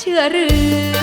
เชื่อหรือ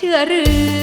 ชื่อหรือ